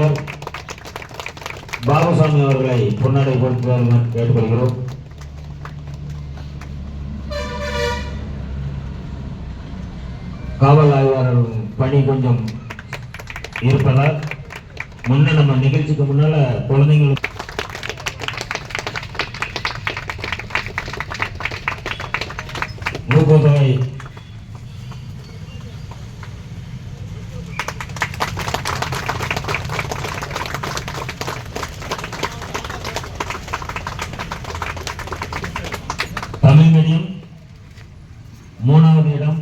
தலைவர் பாபுசாமி அவர்களை பொன்னாடை கொடுத்து கேட்டுக்கொள்கிறோம். காவல் ஆய்வாளர் பணி கொஞ்சம் இருப்பதால் முன்ன நம்ம நிகழ்ச்சிக்கு முன்னால குழந்தைங்களுக்கு ஊக்கத்தொகை தமிழ் மீடியம் மூணாவது இடம்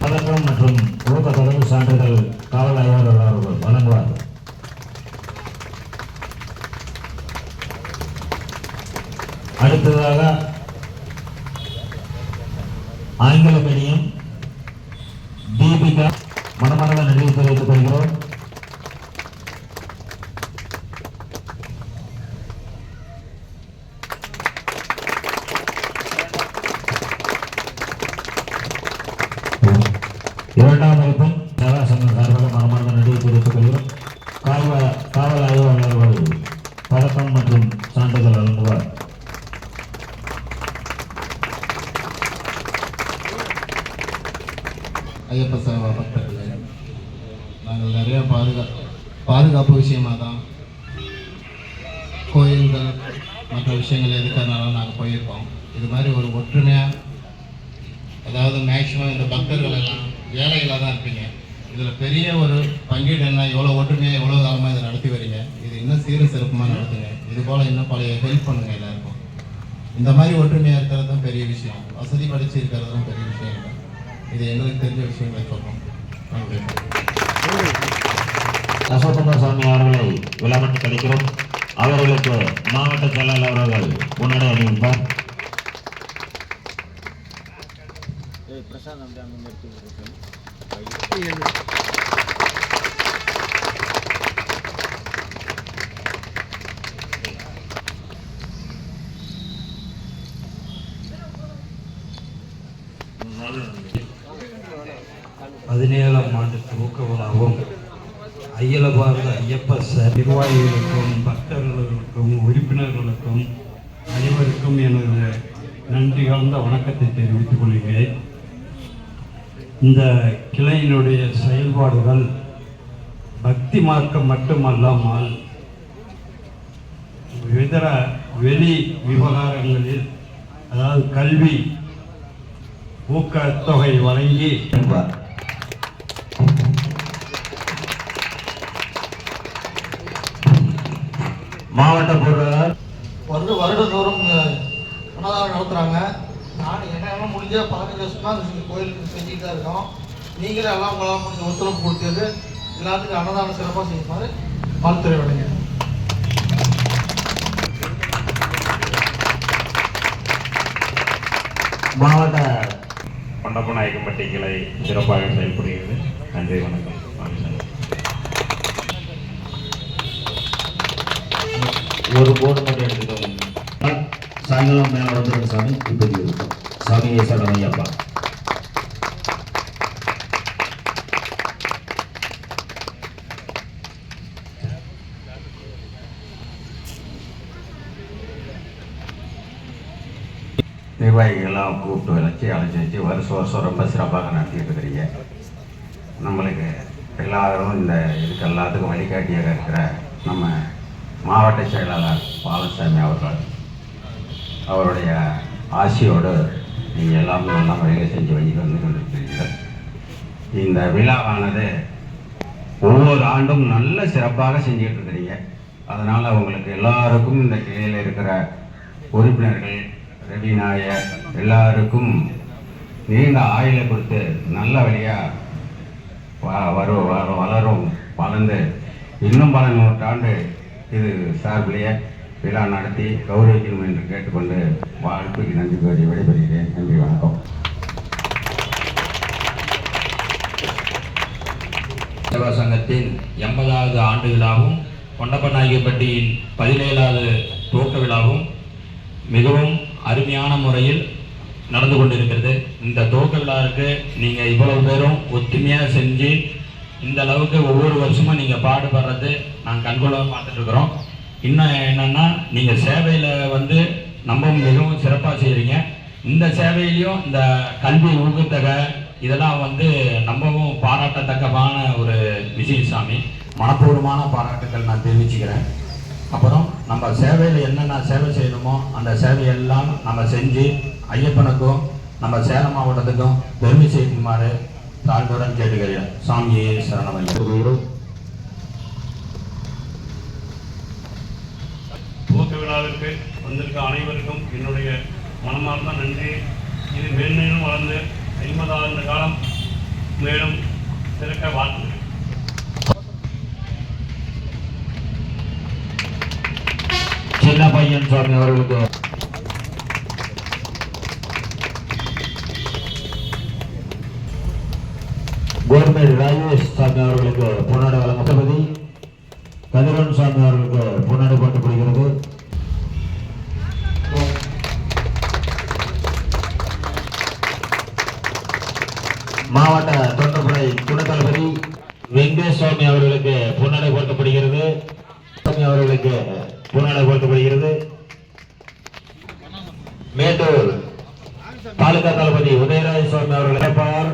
பதக்கம் மற்றும் ஊக்கத்தொகை சான்றிதழ் காவல் ஆய்வாளர் அவர்கள் அடுத்ததாக ஆங்கில மீடியம் தீபிகா மனமார்ந்த நன்றியை தெரிவித்துக் கொள்கிறோம். இரண்டாம் வகுப்பில் சேவா சார்பாக மனமார்ந்த நன்றியை தெரிவித்துக் கொள்கிறோம். காவல் காவல் ஆய்வாளர்கள் பதக்கம் மற்றும் சான்றிதழ் வழங்குவார். ஐயப்ப சேவா பக்தர்களே நாங்கள் நிறைய பாதுகா பாதுகாப்பு விஷயமாக தான் கோயில்கள் மற்ற விஷயங்கள் எதுக்கிறதுனால நாங்கள் போயிருக்கோம். இது மாதிரி ஒரு ஒற்றுமையாக அதாவது மேக்சிமம் இந்த பக்தர்கள் எல்லாம் ஏழைகளாக தான் இருப்பீங்க. இதில் பெரிய ஒரு பங்கீடு என்ன? எவ்வளோ ஒற்றுமையாக எவ்வளோ காலமாக இதை நடத்தி வரீங்க? இது இன்னும் சீர சிறப்புமாக நடத்துங்க. இது போல் இன்னும் பழைய ஹெல்ப் பண்ணுங்க எல்லாருக்கும். இந்த மாதிரி ஒற்றுமையாக இருக்கிறது தான் பெரிய விஷயம். வசதி படித்து இருக்கிறது தான் பெரிய விஷயம் இல்லை. இது எங்களுக்கு தெரிஞ்ச விஷயங்களை சொல்றோம். நன்றி. அசோககுமார் சாமி அவர்களை விழாமட்டு கழிக்கிறோம் அவர்களுக்கு மாவட்ட செயலாளர் அவர்கள் உணவு பதினேழாம் ஆண்டு துவக்க விழாவும் பாரத ஐயப்ப நிர்வாகிகளுக்கும் பக்தர்களுக்கும் உறுப்பினர்களுக்கும் அனைவருக்கும் எனது நன்றி கலந்த வணக்கத்தை தெரிவித்துக் கொள்கிறேன். இந்த கிளையினுடைய செயல்பாடுகள் பக்தி மார்க்கம் மட்டுமல்லாமல் இதர வெளி விவகாரங்களில் அதாவது கல்வி ஊக்கத்தொகை வழங்கி என்பார் மாவட்ட பொருளாளர். வருட வருடந்தோறும் நடத்துகிறாங்க முடிஞ்ச பதினஞ்சு வருஷமா இந்த கோயிலுக்கு செஞ்சுட்டு தான் இருக்கோம். நீங்களும் எல்லாம் உங்களால் முடிஞ்ச ஒத்துழைப்பு கொடுத்தது எல்லாத்துக்கும் அன்னதானம் சிறப்பாக செய்யுமாறு வாழ்த்துறை வழங்க மாவட்ட கொண்டப்பநாயக்கம்பட்டி கிளை சிறப்பாக செயல்படுகிறது. நன்றி வணக்கம். ஒரு போர்டு மட்டும் எடுத்துக்கோங்க. சாயங்காலம் மேல வந்துருங்க சாமி இப்போதைக்கு இருக்கும். சாமி ஏசாடம் அப்பா. நிர்வாகிகள்லாம் கூப்பிட்டு வச்சு அழைச்சி வச்சு வருஷம் வருஷம் ரொம்ப சிறப்பாக நடத்திட்டு இருக்கிறீங்க. நம்மளுக்கு எல்லாரும் இந்த இதுக்கு எல்லாத்துக்கும் வழிகாட்டியாக இருக்கிற நம்ம மாவட்ட செயலாளர் பாலசாமி அவர்கள் அவருடைய ஆசியோடு நீங்கள் எல்லாம் நல்லா முறையில் செஞ்சு வழி வந்து கொண்டிருக்கிறீர்கள். இந்த விழாவானது ஒவ்வொரு ஆண்டும் நல்ல சிறப்பாக செஞ்சுக்கிட்டு இருக்கிறீங்க. அதனால் உங்களுக்கு எல்லாருக்கும் இந்த கிளையில் இருக்கிற உறுப்பினர்கள் ரவி நாயர் எல்லாருக்கும் நீண்ட ஆயுளை கொடுத்து நல்ல வழியாக வரும் வளரும் வளர்ந்து இன்னும் பல நூற்றாண்டு இது சார்பிலேயே விழா நடத்தி கௌரவிக்கணும் என்று கேட்டுக்கொண்டு வாழ்க்கைக்கு நன்றி கூறி விடைபெறுகிறேன். நன்றி வணக்கம். சேவா சங்கத்தின் எண்பதாவது ஆண்டு விழாவும் கொண்டப்பநாயகப்பட்டியின் பதினேழாவது துவக்க விழாவும் மிகவும் அருமையான முறையில் நடந்து கொண்டிருக்கிறது. இந்த துவக்க விழாவுக்கு நீங்கள் இவ்வளவு பேரும் ஒத்துமையாக செஞ்சு இந்த அளவுக்கு ஒவ்வொரு வருஷமும் நீங்கள் பாடுபடுறது நாங்கள் கண்கொள்ள பார்த்துட்டு இருக்கிறோம். இன்னும் என்னென்னா நீங்கள் சேவையில் வந்து நம்ம மிகவும் சிறப்பாக செய்கிறீங்க இந்த சேவையிலையும் இந்த கல்வி ஊக்கத்தொகை இதெல்லாம் வந்து நம்பவும் பாராட்டத்தக்கமான ஒரு விஷயம் சாமி. மனப்பூர்வமான பாராட்டுக்கள் நான் தெரிவிச்சுக்கிறேன். அப்புறம் நம்ம சேவையில் என்னென்ன சேவை செய்யணுமோ அந்த சேவையெல்லாம் நம்ம செஞ்சு ஐயப்பனுக்கும் நம்ம சேலம் மாவட்டத்துக்கும் பெருமை செய்யுமாறு தாழ்வுடன் கேட்டுக்கிறேன். சாமியே சரணமையா துவக்க விழாவிற்கு வந்திருக்க அனைவருக்கும் என்னுடைய மனமார்ந்த நன்றி. இது மேன்மேலும் வளர்ந்து ஐம்பதாண்டு காலம் மேலும் சிறக்க வாழ்த்துகிறேன் சின்ன பையன் சாமி அவர்களுக்கு. கோர்மேரி ராஜேஷ் சாமி அவர்களுக்கு பொன்னாடை வழங்கப்பட்டபதி கதிரன் சாமி அவர்களுக்கு பொன்னாடை போட்டப்படுகிறது மாவட்ட தொண்டப்படை துணை தளபதி வெங்கடேஷ் சுவாமி அவர்களுக்கு புன்னடை போட்டப்படுகிறது சுவாமி அவர்களுக்கு புன்னடை போட்டப்படுகிறது மேட்டூர் தாலுகா தளபதி உதயராஜ சுவாமி அவர்கள் இறப்பார்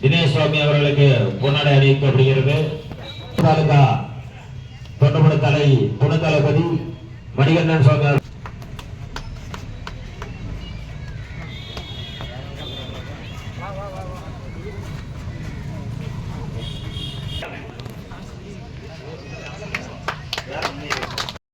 தினேஷ் சுவாமி அவர்களுக்கு புன்னடை அணிவிக்கப்படுகிறது தாலுகா தொண்டப்படை தலை துணை தளபதி மணிகண்டன் சுவாமி